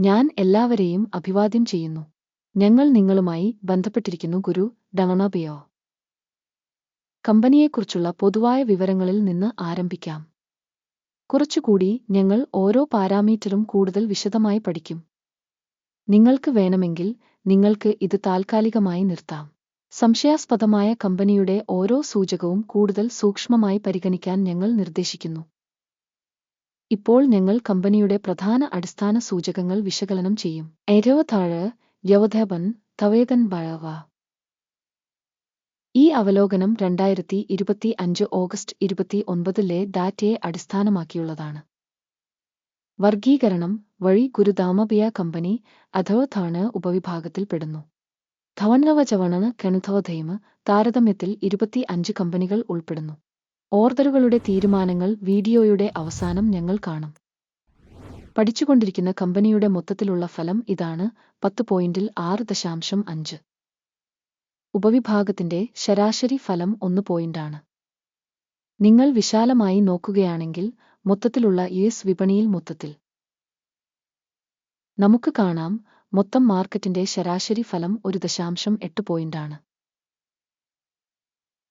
ഞാൻ എല്ലാവരെയും അഭിവാദ്യം ചെയ്യുന്നു. ഞങ്ങൾ നിങ്ങളുമായി ബന്ധപ്പെട്ടിരിക്കുന്നു ഗുരു ഡണബിയോ കമ്പനിയെക്കുറിച്ചുള്ള പൊതുവായ വിവരങ്ങളിൽ നിന്ന് ആരംഭിക്കാം. കുറച്ചുകൂടി ഞങ്ങൾ ഓരോ പാരാമീറ്ററും കൂടുതൽ വിശദമായി പഠിക്കും. നിങ്ങൾക്ക് വേണമെങ്കിൽ നിങ്ങൾക്ക് ഇത് താൽക്കാലികമായി നിർത്താം. സംശയാസ്പദമായ കമ്പനിയുടെ ഓരോ സൂചകവും കൂടുതൽ സൂക്ഷ്മമായി പരിഗണിക്കാൻ ഞങ്ങൾ നിർദ്ദേശിക്കുന്നു. ഇപ്പോൾ ഞങ്ങൾ കമ്പനിയുടെ പ്രധാന അടിസ്ഥാന സൂചകങ്ങൾ വിശകലനം ചെയ്യും. എരവതാഴ് യവധബൻ തവേതൻ ബഴവ ഈ അവലോകനം രണ്ടായിരത്തി ഇരുപത്തി അഞ്ച് ഓഗസ്റ്റ് ഇരുപത്തി ഒൻപതിലെ ഡാറ്റയെ അടിസ്ഥാനമാക്കിയുള്ളതാണ്. വർഗീകരണം വഴി ഗുരുദാമബിയ കമ്പനി അധോധാണ് ഉപവിഭാഗത്തിൽപ്പെടുന്നു ധവനവചവണന് കെണുധവധൈമ് താരതമ്യത്തിൽ ഇരുപത്തി അഞ്ച് കമ്പനികൾ ഉൾപ്പെടുന്നു. ഓർഡറുകളുടെ തീരുമാനങ്ങൾ വീഡിയോയുടെ അവസാനം ഞങ്ങൾ കാണും. പഠിച്ചുകൊണ്ടിരിക്കുന്ന കമ്പനിയുടെ മൊത്തത്തിലുള്ള ഫലം ഇതാണ് പത്ത് പോയിന്റിൽ ആറ് ദശാംശം അഞ്ച്. ഉപവിഭാഗത്തിന്റെ ശരാശരി ഫലം ഒന്ന് പോയിന്റാണ്. നിങ്ങൾ വിശാലമായി നോക്കുകയാണെങ്കിൽ മൊത്തത്തിലുള്ള യു എസ് വിപണിയിൽ മൊത്തത്തിൽ. നമുക്ക് കാണാം മൊത്തം മാർക്കറ്റിന്റെ ശരാശരി ഫലം ഒരു ദശാംശം എട്ട് പോയിന്റാണ്.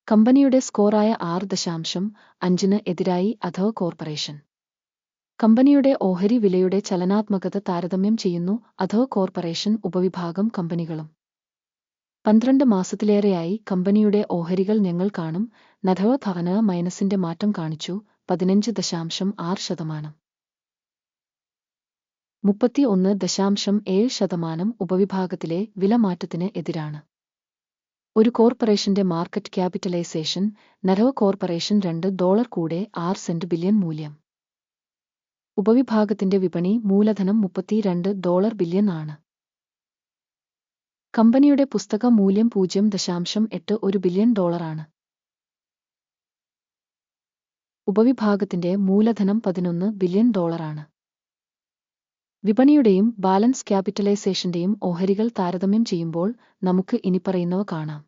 കമ്പനിയുടെ സ്കോറായ ആറ് ദശാംശം അഞ്ചിന് എതിരായി അധോ കോർപ്പറേഷൻ. കമ്പനിയുടെ ഓഹരി വിലയുടെ ചലനാത്മകത താരതമ്യം ചെയ്യുന്നു അധോ കോർപ്പറേഷൻ ഉപവിഭാഗം കമ്പനികളും. പന്ത്രണ്ട് മാസത്തിലേറെയായി കമ്പനിയുടെ ഓഹരികൾ ഞങ്ങൾ കാണും. നഥവ ധവന മൈനസിന്റെ മാറ്റം കാണിച്ചു പതിനഞ്ച് ദശാംശം ആറ് ശതമാനം. മുപ്പത്തി ഒന്ന് ദശാംശം ഏഴ് ശതമാനം ഉപവിഭാഗത്തിലെ വിലമാറ്റത്തിന് എതിരാണ്. ഒരു കോർപ്പറേഷന്റെ മാർക്കറ്റ് ക്യാപിറ്റലൈസേഷൻ നരവ കോർപ്പറേഷൻ രണ്ട് ഡോളർ കൂടെ ആറ് സെന്റ് ബില്യൺ മൂല്യം. ഉപവിഭാഗത്തിന്റെ വിപണി മൂലധനം മുപ്പത്തിരണ്ട് ഡോളർ ബില്യൺ ആണ്. കമ്പനിയുടെ പുസ്തക മൂല്യം പൂജ്യം ദശാംശം എട്ട് ഒരു ബില്യൺ ഡോളറാണ് ഉപവിഭാഗത്തിന്റെ മൂലധനം പതിനൊന്ന് ബില്യൺ ഡോളറാണ് വിപണിയുടെയും ബാലൻസ് ക്യാപിറ്റലൈസേഷന്റെയും ഓഹരികൾ താരതമ്യം ചെയ്യുമ്പോൾ നമുക്ക് ഇനിപ്പറയുന്നവ കാണാം.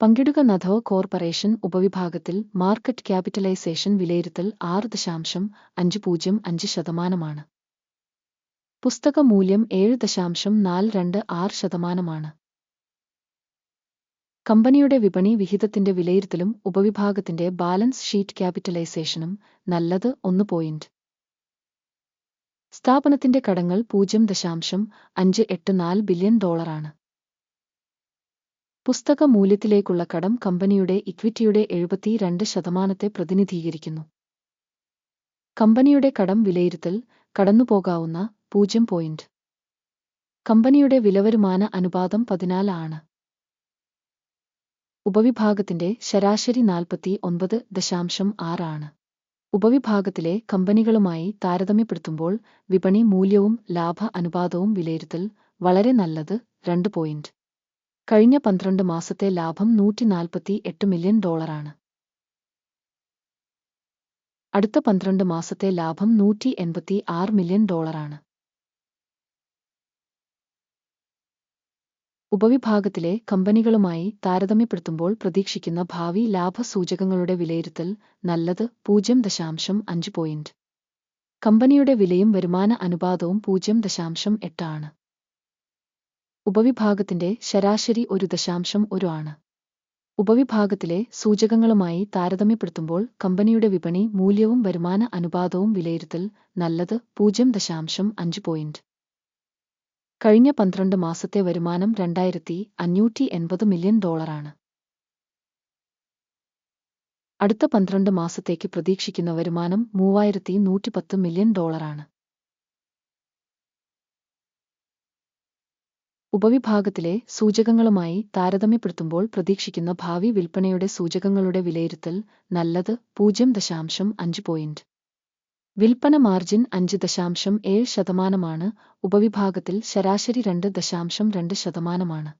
പങ്കിടുക നധോ കോർപ്പറേഷൻ ഉപവിഭാഗത്തിൽ മാർക്കറ്റ് ക്യാപിറ്റലൈസേഷൻ വിലയിരുത്തൽ ആറ് ദശാംശം അഞ്ച് പൂജ്യം അഞ്ച് ശതമാനമാണ്. പുസ്തക മൂല്യം ഏഴ് ദശാംശം നാല് രണ്ട് ആറ് ശതമാനമാണ്. കമ്പനിയുടെ വിപണി വിഹിതത്തിന്റെ വിലയിരുത്തലും ഉപവിഭാഗത്തിന്റെ ബാലൻസ് ഷീറ്റ് ക്യാപിറ്റലൈസേഷനും നല്ലത് ഒന്ന് പോയിന്റ് സ്ഥാപനത്തിന്റെ കടങ്ങൾ പൂജ്യം ദശാംശം അഞ്ച് എട്ട് നാല് ബില്യൺ ഡോളറാണ്. പുസ്തക മൂല്യത്തിലേക്കുള്ള കടം കമ്പനിയുടെ ഇക്വിറ്റിയുടെ എഴുപത്തിരണ്ട് ശതമാനത്തെ പ്രതിനിധീകരിക്കുന്നു. കമ്പനിയുടെ കടം വിലയിരുത്തൽ കടന്നുപോകാവുന്ന പൂജ്യം പോയിന്റ്. കമ്പനിയുടെ വിലവരുമാന അനുപാതം പതിനാല് ആണ്. ഉപവിഭാഗത്തിന്റെ ശരാശരി നാൽപ്പത്തി ഒൻപത് ദശാംശം ആറാണ് ഉപവിഭാഗത്തിലെ കമ്പനികളുമായി താരതമ്യപ്പെടുത്തുമ്പോൾ വിപണി മൂല്യവും ലാഭ അനുപാതവും വിലയിരുത്തൽ വളരെ നല്ലത് രണ്ട് പോയിന്റ് കഴിഞ്ഞ പന്ത്രണ്ട് മാസത്തെ ലാഭം നൂറ്റി നാൽപ്പത്തി എട്ട് മില്യൺ ഡോളറാണ് അടുത്ത പന്ത്രണ്ട് മാസത്തെ ലാഭം നൂറ്റി എൺപത്തി ആറ് മില്യൺ ഡോളറാണ് ഉപവിഭാഗത്തിലെ കമ്പനികളുമായി താരതമ്യപ്പെടുത്തുമ്പോൾ പ്രതീക്ഷിക്കുന്ന ഭാവി ലാഭസൂചകങ്ങളുടെ വിലയിരുത്തൽ നല്ലത് പൂജ്യം ദശാംശം അഞ്ച് പോയിന്റ് കമ്പനിയുടെ വിലയും വരുമാന അനുപാതവും പൂജ്യം ദശാംശം എട്ടാണ് ഉപവിഭാഗത്തിന്റെ ശരാശരി ഒരു ദശാംശം ഒരു ആണ്. ഉപവിഭാഗത്തിലെ സൂചകങ്ങളുമായി താരതമ്യപ്പെടുത്തുമ്പോൾ കമ്പനിയുടെ വിപണി മൂല്യവും വരുമാന അനുപാതവും വിലയിരുത്തൽ നല്ലത് പൂജ്യം ദശാംശം അഞ്ച് പോയിന്റ് കഴിഞ്ഞ പന്ത്രണ്ട് മാസത്തെ വരുമാനം രണ്ടായിരത്തി അഞ്ഞൂറ്റി എൺപത് മില്യൺ ഡോളറാണ്. അടുത്ത പന്ത്രണ്ട് മാസത്തേക്ക് പ്രതീക്ഷിക്കുന്ന വരുമാനം മൂവായിരത്തി നൂറ്റിപ്പത്ത് മില്യൺ ഡോളറാണ്. ഉപവിഭാഗത്തിലെ സൂചകങ്ങളുമായി താരതമ്യപ്പെടുത്തുമ്പോൾ പ്രതീക്ഷിക്കുന്ന ഭാവി വിൽപ്പനയുടെ സൂചകങ്ങളുടെ വിലയിരുത്തൽ നല്ലത് പൂജ്യം ദശാംശം അഞ്ച് പോയിന്റ്. വിൽപ്പന മാർജിൻ അഞ്ച് ദശാംശം ഏഴ് ശതമാനമാണ്. ഉപവിഭാഗത്തിൽ ശരാശരി രണ്ട് ദശാംശം രണ്ട് ശതമാനമാണ്.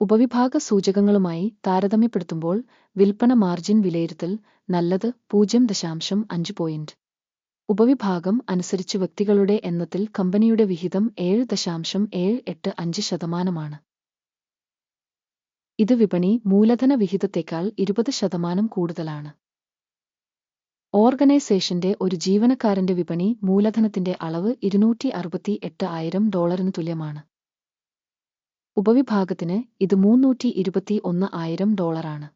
ഉപവിഭാഗ സൂചകങ്ങളുമായി താരതമ്യപ്പെടുത്തുമ്പോൾ വിൽപ്പന മാർജിൻ വിലയിരുത്തൽ നല്ലത് പൂജ്യം ദശാംശം അഞ്ച് പോയിന്റ്. ഉപവിഭാഗം അനുസരിച്ച് വ്യക്തികളുടെ എണ്ണത്തിൽ കമ്പനിയുടെ വിഹിതം ഏഴ് ദശാംശം ഏഴ് എട്ട് അഞ്ച് ശതമാനമാണ്. ഇത് വിപണി മൂലധന വിഹിതത്തേക്കാൾ ഇരുപത് ശതമാനം കൂടുതലാണ്. ഓർഗനൈസേഷന്റെ ഒരു ജീവനക്കാരന്റെ വിപണി മൂലധനത്തിന്റെ അളവ് ഇരുന്നൂറ്റി അറുപത്തി എട്ട് ആയിരം ഡോളറിന് തുല്യമാണ്. ഉപവിഭാഗത്തിന് ഇത് മൂന്നൂറ്റി ഇരുപത്തി ഒന്ന് ആയിരം ഡോളറാണ്.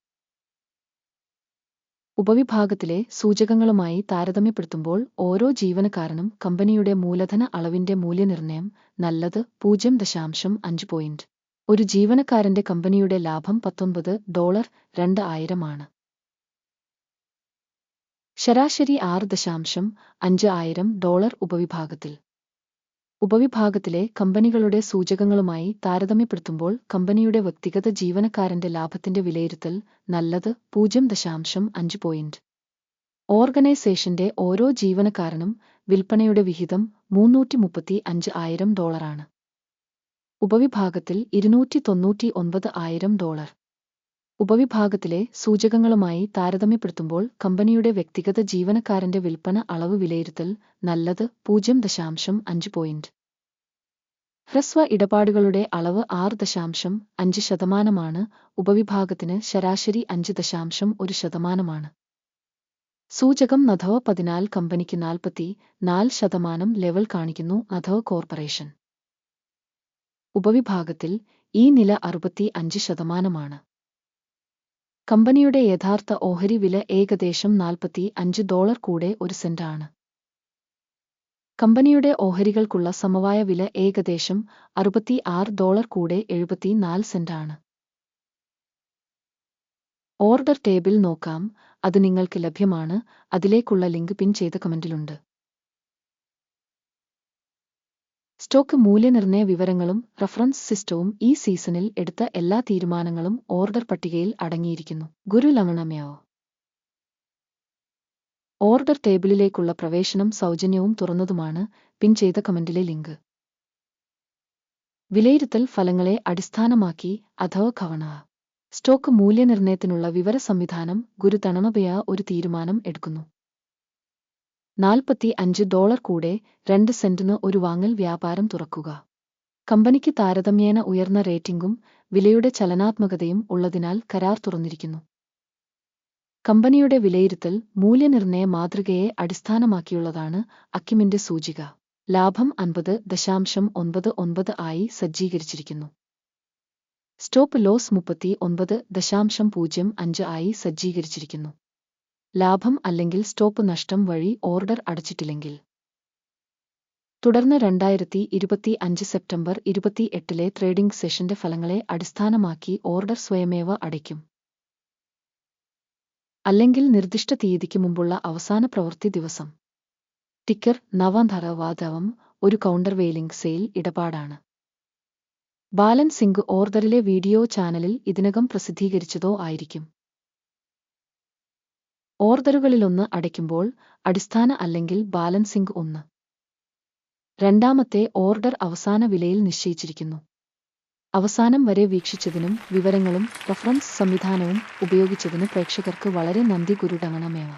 ഉപവിഭാഗത്തിലെ സൂചകങ്ങളുമായി താരതമ്യപ്പെടുത്തുമ്പോൾ ഓരോ ജീവനക്കാരനും കമ്പനിയുടെ മൂലധന അളവിന്റെ മൂല്യനിർണയം നല്ലത് പൂജ്യം ദശാംശം അഞ്ച് പോയിന്റ്. ഒരു ജീവനക്കാരന്റെ കമ്പനിയുടെ ലാഭം പത്തൊൻപത് ഡോളർ രണ്ട് ആയിരമാണ്. ശരാശരി ആറ് ദശാംശം അഞ്ച് ആയിരം ഡോളർ ഉപവിഭാഗത്തിൽ. ഉപവിഭാഗത്തിലെ കമ്പനികളുടെ സൂചകങ്ങളുമായി താരതമ്യപ്പെടുത്തുമ്പോൾ കമ്പനിയുടെ വ്യക്തിഗത ജീവനക്കാരന്റെ ലാഭത്തിന്റെ വിലയിരുത്തൽ നല്ലത് പൂജ്യം ദശാംശം അഞ്ച് പോയിന്റ്. ഓർഗനൈസേഷന്റെ ഓരോ ജീവനക്കാരനും വിൽപ്പനയുടെ വിഹിതം മൂന്നൂറ്റി മുപ്പത്തി അഞ്ച് ആയിരം ഡോളറാണ്. ഉപവിഭാഗത്തിൽ ഇരുന്നൂറ്റി തൊണ്ണൂറ്റി ഒൻപത് ആയിരം ഡോളർ. ഉപവിഭാഗത്തിലെ സൂചകങ്ങളുമായി താരതമ്യപ്പെടുത്തുമ്പോൾ കമ്പനിയുടെ വ്യക്തിഗത ജീവനക്കാരന്റെ വിൽപ്പന അളവ് വിലയിരുത്തൽ നല്ലത് പൂജ്യം ദശാംശം അഞ്ച് പോയിന്റ്. ഹ്രസ്വ ഇടപാടുകളുടെ അളവ് ആറ് ദശാംശം അഞ്ച് ശതമാനമാണ് ഉപവിഭാഗത്തിന് ശരാശരി അഞ്ച് ദശാംശം ഒരു ശതമാനമാണ്. സൂചകം നഥവ പതിനാല് കമ്പനിക്ക് നാൽപ്പത്തി നാല് ശതമാനം ലെവൽ കാണിക്കുന്നു നഥവ കോർപ്പറേഷൻ. ഉപവിഭാഗത്തിൽ ഈ നില അറുപത്തി അഞ്ച് ശതമാനമാണ്. കമ്പനിയുടെ യഥാർത്ഥ ഓഹരി വില ഏകദേശം നാൽപ്പത്തി അഞ്ച് ഡോളർ കൂടെ ഒരു സെന്റാണ്. കമ്പനിയുടെ ഓഹരികൾക്കുള്ള സമവായ വില ഏകദേശം അറുപത്തി ആറ് ഡോളർ കൂടെ എഴുപത്തിനാല് സെന്റാണ്. ഓർഡർ ടേബിൾ നോക്കാം. അത് നിങ്ങൾക്ക് ലഭ്യമാണ്. അതിലേക്കുള്ള ലിങ്ക് പിൻ ചെയ്ത കമന്റിലുണ്ട്. സ്റ്റോക്ക് മൂല്യനിർണയ വിവരങ്ങളും റഫറൻസ് സിസ്റ്റവും ഈ സീസണിൽ എടുത്ത എല്ലാ തീരുമാനങ്ങളും ഓർഡർ പട്ടികയിൽ അടങ്ങിയിരിക്കുന്നു. ഗുരു ലമണമയോ ഓർഡർ ടേബിളിലേക്കുള്ള പ്രവേശനം സൗജന്യവും തുറന്നതുമാണ് പിൻ ചെയ്ത കമന്റിലെ ലിങ്ക്. വിലയിരുത്തൽ ഫലങ്ങളെ അടിസ്ഥാനമാക്കി അഥവാ കവണ. സ്റ്റോക്ക് മൂല്യനിർണയത്തിനുള്ള വിവര സംവിധാനം ഗുരു തണമപയ ഒരു തീരുമാനം എടുക്കുന്നു. നാൽപ്പത്തി അഞ്ച് ഡോളർ കൂടെ രണ്ട് സെന്റിന് ഒരു വാങ്ങൽ വ്യാപാരം തുറക്കുക. കമ്പനിക്ക് താരതമ്യേന ഉയർന്ന റേറ്റിംഗും വിലയുടെ ചലനാത്മകതയും ഉള്ളതിനാൽ കരാർ തുറന്നിരിക്കുന്നു. കമ്പനിയുടെ വിലയിരുത്തൽ മൂല്യനിർണയ മാതൃകയെ അടിസ്ഥാനമാക്കിയുള്ളതാണ് അക്കിമിന്റെ സൂചിക. ലാഭം അൻപത് ദശാംശം ഒൻപത് ഒൻപത് ആയി സജ്ജീകരിച്ചിരിക്കുന്നു. സ്റ്റോപ്പ് ലോസ് മുപ്പത്തി ഒൻപത് ദശാംശം പൂജ്യം അഞ്ച് ആയി സജ്ജീകരിച്ചിരിക്കുന്നു. ലാഭം അല്ലെങ്കിൽ സ്റ്റോപ്പ് നഷ്ടം വഴി ഓർഡർ അടച്ചിട്ടില്ലെങ്കിൽ. തുടർന്ന് രണ്ടായിരത്തി ഇരുപത്തി അഞ്ച് സെപ്റ്റംബർ ഇരുപത്തി എട്ടിലെ ട്രേഡിംഗ് സെഷന്റെ ഫലങ്ങളെ അടിസ്ഥാനമാക്കി ഓർഡർ സ്വയമേവ അടയ്ക്കും. അല്ലെങ്കിൽ നിർദ്ദിഷ്ട തീയതിക്ക് മുമ്പുള്ള അവസാന പ്രവൃത്തി ദിവസം. ടിക്കർ നവധറവാദവം ഒരു കൗണ്ടർ വെയിലിംഗ് സെയിൽ ഇടപാടാണ്. ബാലൻസിംഗ് ഓർഡറിലെ വീഡിയോ ചാനലിൽ ഇതിനകം പ്രസിദ്ധീകരിച്ചതോ ആയിരിക്കും. ഓർഡറുകളിലൊന്ന് അടയ്ക്കുമ്പോൾ അടിസ്ഥാന അല്ലെങ്കിൽ ബാലൻസിംഗ് ഒന്ന്. രണ്ടാമത്തെ ഓർഡർ അവസാന വിലയിൽ നിശ്ചയിച്ചിരിക്കുന്നു. അവസാനം വരെ വീക്ഷിച്ചതിനും വിവരങ്ങളും റഫറൻസ് സംവിധാനവും ഉപയോഗിച്ചതിന് പ്രേക്ഷകർക്ക് വളരെ നന്ദി ഗുരുടങ്ങണമേവ